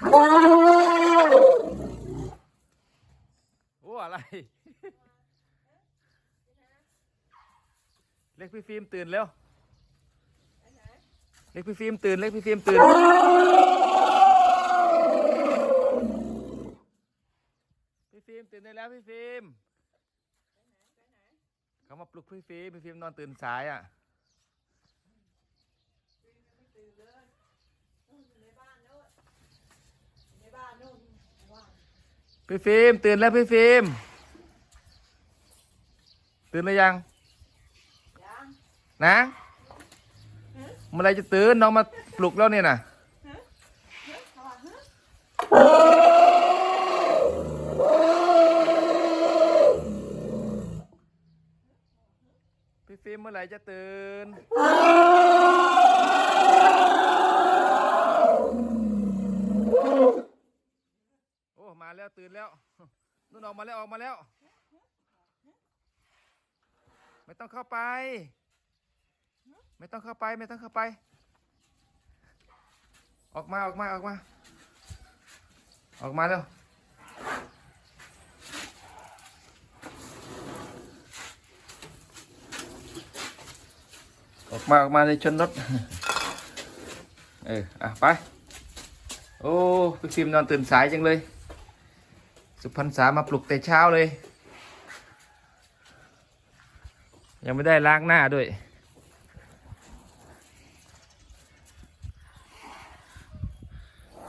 โอ้อะไร เล็กพี่ฟิล์มตื่นเร็วเล็กพี่ฟิล์มตื่น เล็กพี่ฟิล์มตื่น พี่ฟิล์มตื่นได้แล้วพี่ฟิล์มเขามาปลุกพี่ฟิล์มพี่ฟิล์มนอนตื่นสายอะ พี่ฟิล์มตื่นแล้วพี่ฟิล์มตื่นหรือยังนะเมื่อไรจะตื่นน้องมาปลุกแล้วเนี่ยนะพี่ฟิล์มเมื่อไหรจะตื่น โอ้ มาแล้วตื่ นแล้วนุ่นออกมาแล้วออกมาแล้ว ไม่ต้องเข้าไป ไม่ต้องเข้าไปไม่ต้องเข้าไป ออกมาออกมาออกมา ออกมาแล้วออกมาออกมาในชนรถ เออ อะ ไป โอ้พี่ฟิล์มนอนตื่นสายจังเลย สุพรรณษามาปลุกแต่เช้าเลย ยังไม่ได้ล้างหน้าด้วย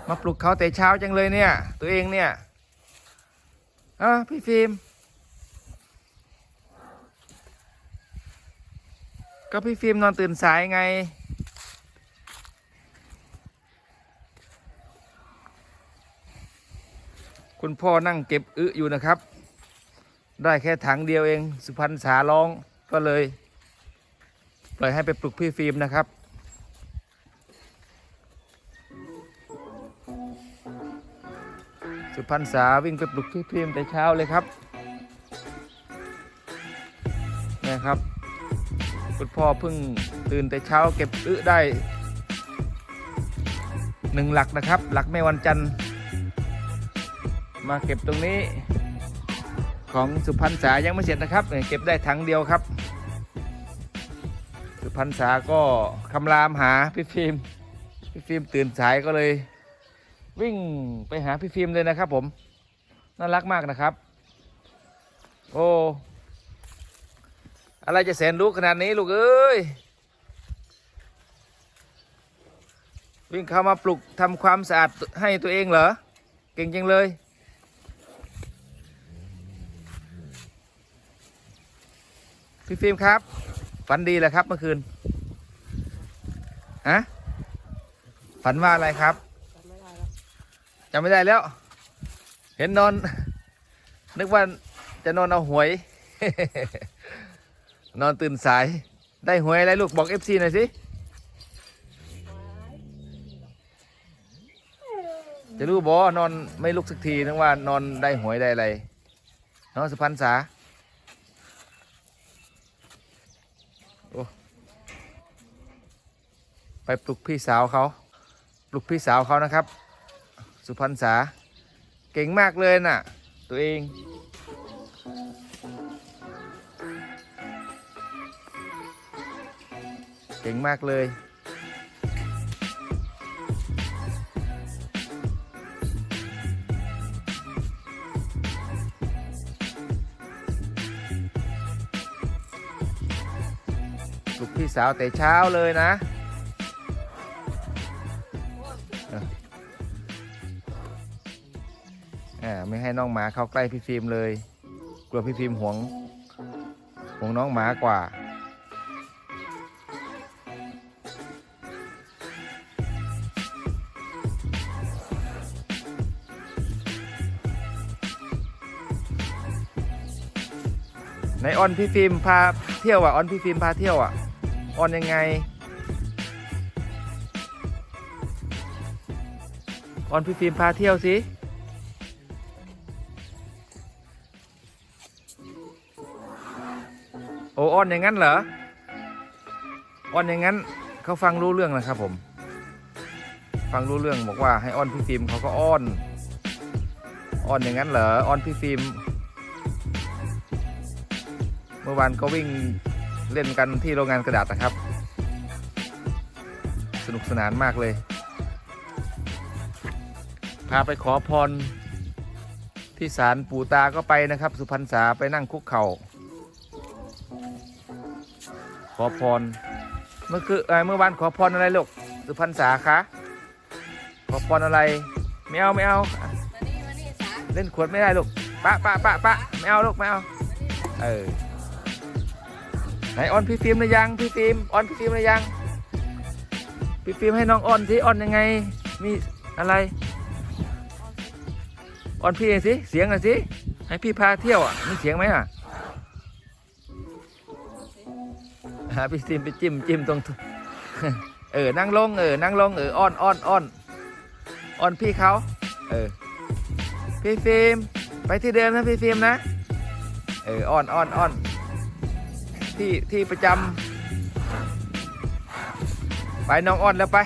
มาปลุกเขาแต่เช้าจังเลยเนี่ย ตัวเองเนี่ยอะพี่ฟิล์มก็พี่ฟิล์มนอนตื่นสายไง คุณพ่อนั่งเก็บอึอยู่นะครับ ได้แค่ถังเดียวเอง สุพรรณษาร้องก็เลย ปล่อยให้ไปปลุกพี่ฟิล์มนะครับ สุพรรณษาวิ่งไปปลุกพี่ฟิล์มแต่เช้าเลยครับนี่ครับ คุณพ่อเพิ่งตื่นแต่เช้าเก็บอึได้หนึ่งหลักนะครับ หลักแม่วันจันทร์ มาเก็บตรงนี้ ของสุพรรณษายังไม่เสร็จนะครับเก็บได้ถังเดียวครับ สุพรรณษาก็คำรามหาพี่ฟิล์มพี่ฟิล์มตื่นสายก็เลย วิ่งไปหาพี่ฟิล์มเลยนะครับ ผมน่ารักมากนะครับ โอ้อะไรจะแสนรู้ขนาดนี้ลูกเอ้ยวิ่งเข้ามาปลุกทำความสะอาดให้ตัวเองเหรอ เก่งจังเลย ฟิล์มครับฝันดีเหรอครับเมื่อคืนฮะฝันว่าอะไรครับจำไม่ได้แล้ว เห็นนอน นึกว่าจะนอนเอาหวย นอนตื่นสาย ได้หวยอะไรลูกบอกเอฟซีหน่อยสิจะรู้บอนอนไม่ลุกสักทีนึกว่านอนได้หวยได้อะไรน้องสุพรรณษา ไปปลุกพี่สาวเขาปลุกพี่สาวเขานะครับ สุพรรณษาเก่งมากเลยน่ะ ตัวเอง เก่งมากเลยปลุกพี่สาวแต่เช้าเลยนะ ให้น้องหมาเข้าใกล้พี่ฟิล์มเลย กลัวพี่ฟิล์มหวงหวงน้องหมากว่า ในออนพี่ฟิล์มพาเที่ยวอะออนพี่ฟิล์มพาเที่ยวอะออนยังไงออนพี่ฟิล์มพาเที่ยวสิ อ้อ้อนอย่างนั้นเหรออ้อนอย่างนั้นเขาฟังรู้เรื่องนะครับผม ฟังรู้เรื่องบอกว่าให้อ้อนพี่ฟิล์มเขาก็อ้อนอ้อนอย่างนั้นเหรออ้อนพี่ฟิล์มเมื่อวานก็วิ่งเล่นกันที่โรงงานกระดาษนะครับ สนุกสนานมากเลย พาไปขอพรที่ศาลปู่ตาก็ไปนะครับ สุพรรณษาไปนั่งคุกเข่า ขอพร เมื่อคือเออเมื่อวานขอพรอะไรลูกสุพรรณษาคะขอพรอะไร ไม่เอาไม่เอานี่มานี่สาเล่นขวดไม่ได้ลูกปะปะปะปะไม่เอาลูกไม่เอา เออ ไหนออนพี่ฟิล์มหรือยัง พี่ฟิล์มออนพี่ฟิล์มหรือยัง พี่ฟิล์มให้น้องออนสิออนยังไง มีอะไรออนพี่เองสิ เสียงหน่อยสิ ให้พี่พาเที่ยวอะ มีเสียงไหมอะ หาพี่ฟิล์มไปจิ้มจิ้มตรง เออ นั่งลง เออ นั่งลง เออ อ้อนอ้อนอ้อนอ้อนพี่เขาเออ พี่ฟิล์มไปที่เดิมนะพี่ฟิล์มนะ เออ อ้อนอ้อนอ้อนที่ที่ประจำไปน้องอ้อนแล้วไป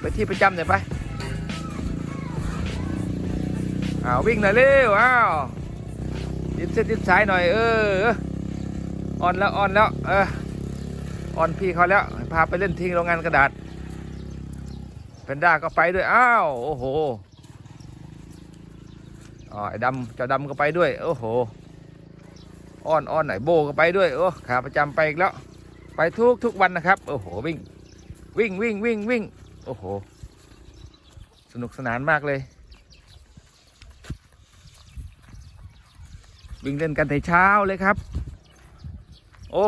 ไปที่ประจำหน่อยไป อ้าววิ่งหน่อยเร็ว อ้าวยืดเส้นยืดสายหน่อย เอออ้อนแล้วอ้อนแล้ว เออ อ้อนพี่เขาแล้วพาไปเล่นทิ้งโรงงานกระดาษเพนด้าก็ไปด้วยอ้าวโอ้โหอ๋อไอ้ดำเจ้าดำก็ไปด้วยโอ้โหอ้อนอ้อนไหนโบก็ไปด้วยโอ้ขาประจำไปอีกแล้ว ไปทุกทุกวันนะครับโอ้โหวิ่งวิ่งวิ่งวิ่งวิ่งโอ้โห สนุกสนานมากเลย วิ่งเล่นกันแต่เช้าเลยครับ โอ้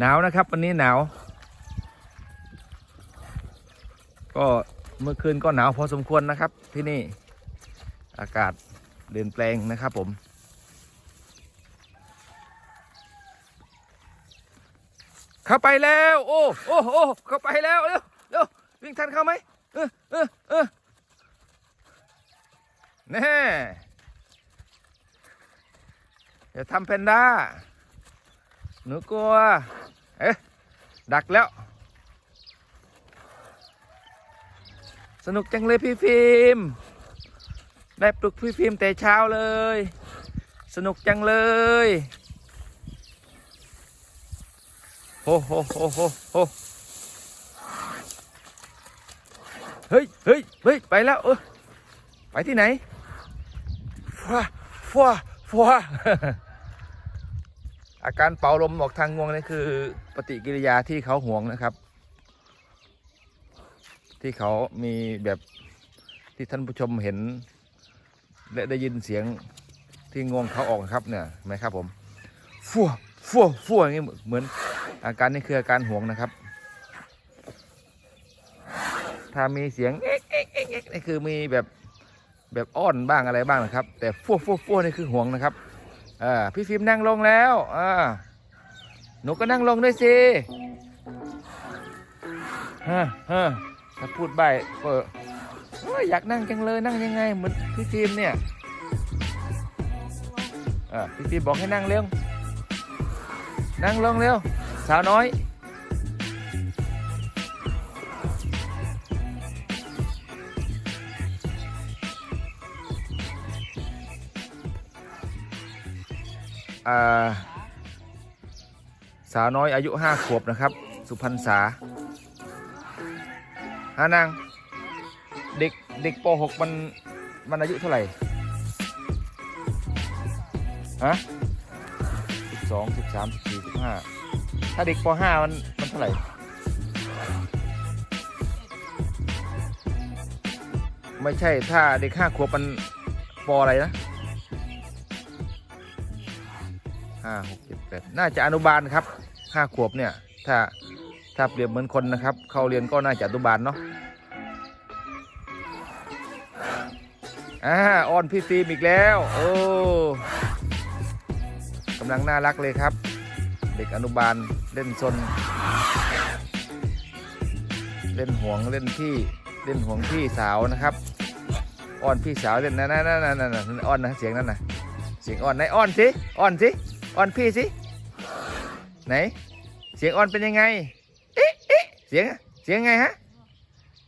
หนาวนะครับ วันนี้หนาว ก็เมื่อคืนก็หนาวพอสมควรนะครับ ที่นี่อากาศเปลี่ยนแปลงนะครับผม เข้าไปแล้ว โอ้โอ้โอ้เข้าไปแล้วเร็วเร็ววิ่งทันเข้าไหมเออเออเออแน่อย่าทำเพนด้า หนูกลัว เอ๊ะ ดักแล้ว สนุกจังเลยพี่ฟิล์ม ได้ปลุกพี่ฟิล์มแต่เช้าเลย สนุกจังเลยโฮโฮโฮโฮโฮเฮ้ยเฮ้ยเฮ้ยไปแล้วเออไปที่ไหนฟัวฟัวฟัว อาการเป่าลมออกทางงวงนี่คือปฏิกิริยาที่เขาห่วงนะครับ ที่เขามีแบบที่ท่านผู้ชมเห็น และได้ยินเสียงที่งวงเขาออกครับเนี่ยไหมครับผมฟัวฟัวฟัวอย่างนี้เหมือน อาการนี้คืออาการห่วงนะครับ ถ้ามีเสียงเอ๊ะเอ๊ะเอ๊ะเอ๊ะนี่คือมีแบบแบบอ้อนบ้างอะไรบ้างนะครับ แต่ฟัวฟัวฟัวนี่คือห่วงนะครับ อพี่ฟิล์มนั่งลงแล้วอ่าหนูก็นั่งลงด้วยสิฮะฮะถ้าพูดใบก็อยอยากนั่งจังเลยนั่งยังไงเหมือนพี่ฟิล์มเนี่ยอพี่ฟิล์มบอกให้นั่งเร็ว นั่งลงเร็ว สาวน้อย สาวน้อยอายุห้าขวบนะครับ สุพรรณษาฮานาง เด็กเด็กป .6 มันมันอายุเท่าไหร่ฮะสิบสองสิบสามสิบสี่สิบห้าถ้าเด็กป .5 มันมันเท่าไหร่ไม่ใช่ถ้าเด็กห้าขวบมันปอะไรนะ ห้าหกเจ็ดแปดน่าจะอนุบาลครับห้าขวบเนี่ยถ้าถ้าเปรียบเหมือนคนนะครับ เข้าเรียนก็น่าจะอนุบาลเนาะอ่าออนพี่ฟิล์มอีกแล้วโอ้กำลังน่ารักเลยครับ เด็กอนุบาลเล่นซนเล่นห่วงเล่นพี่เล่นห่วงพี่สาวนะครับอ้อนพี่สาวเล่นนั่นนั่นนั่นนั่นนั่นอ้อนนะเสียงนั่นนะเสียงอ้อนไหนอ้อนสิอ้อนสิ อ้อนพี่สิ ไหน เสียงอ่อนเป็นยังไง เอ๊ะเอ๊ะเสียง เสียงไงฮะ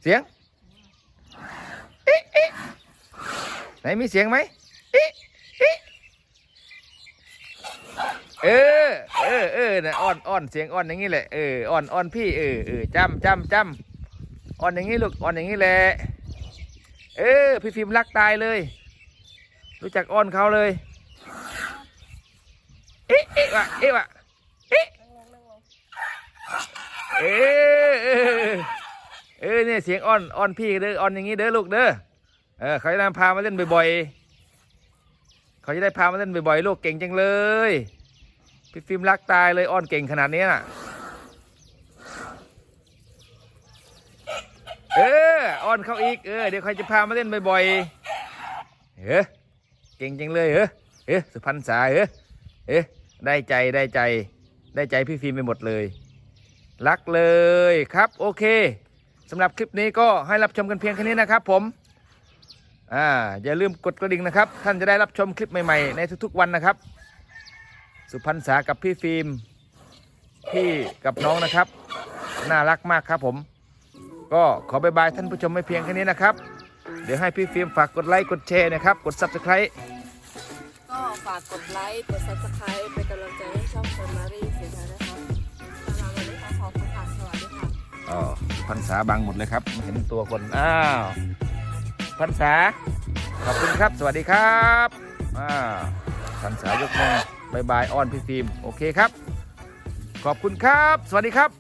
เสียง เอ๊ะเอ๊ะไหนมีเสียงไหมเอ๊ะเอ๊ะเออ เออเออนะอ่อนอ่อนเสียงอ่อนอย่างนี้แหละ เออ อ่อนอ่อนพี่ เออเออจำจำจำอ่อนอย่างนี้ลูก อ่อนอย่างนี้แหละ เออ พี่ฟิล์มรักตายเลย รู้จักอ่อนเขาเลย เอ๊ะเอ๊ะวะเอ๊ะวะเอ๊ะเออเออเออเนี่ยเสียงอ่อนอ่อนพี่เด้ออ่อนอย่างนี้เด้อลูกเด้อเออเขาจะได้พามาเล่นบ่อยๆเขาจะได้พามาเล่นบ่อยๆลูกเก่งจังเลยพี่ฟิล์มรักตายเลยอ่อนเก่งขนาดนี้น่ะเอออ่อนเขาอีกเออเดี๋ยวใครจะพามาเล่นบ่อยๆเออเก่งจังเลยเออเออสุพรรณษาเออเออ ได้ใจได้ใจ ได้ใจพี่ฟิล์มไปหมดเลย รักเลยครับโอเคสำหรับคลิปนี้ก็ให้รับชมกันเพียงแค่นี้นะครับผมอ่าอย่าลืมกดกระดิ่งนะครับ ท่านจะได้รับชมคลิปใหม่ๆ ในทุกๆวันนะครับ สุพรรณษากับพี่ฟิล์มพี่กับน้องนะครับ น่ารักมากครับผม ก็ขอบายบายท่านผู้ชมไม่เพียงแค่นี้นะครับ เดี๋ยวให้พี่ฟิล์มฝากกดไลค์กดแชร์นะครับ กด subscribe ฝากกดไลค์ กด subscribe เป็นกำลังใจให้ช่องเซนมารีเสียใจนะคะสำหรับวันนี้ขอขอบคุณค่ะสวัสดีค่ะอ๋อพันษาบังหมดเลยครับเห็นตัวคนอ้าวพันษาขอบคุณครับ สวัสดีครับอ้าวพันษายกมือบายบายอ้อนพี่ฟิล์มโอเคครับ ขอบคุณครับ สวัสดีครับ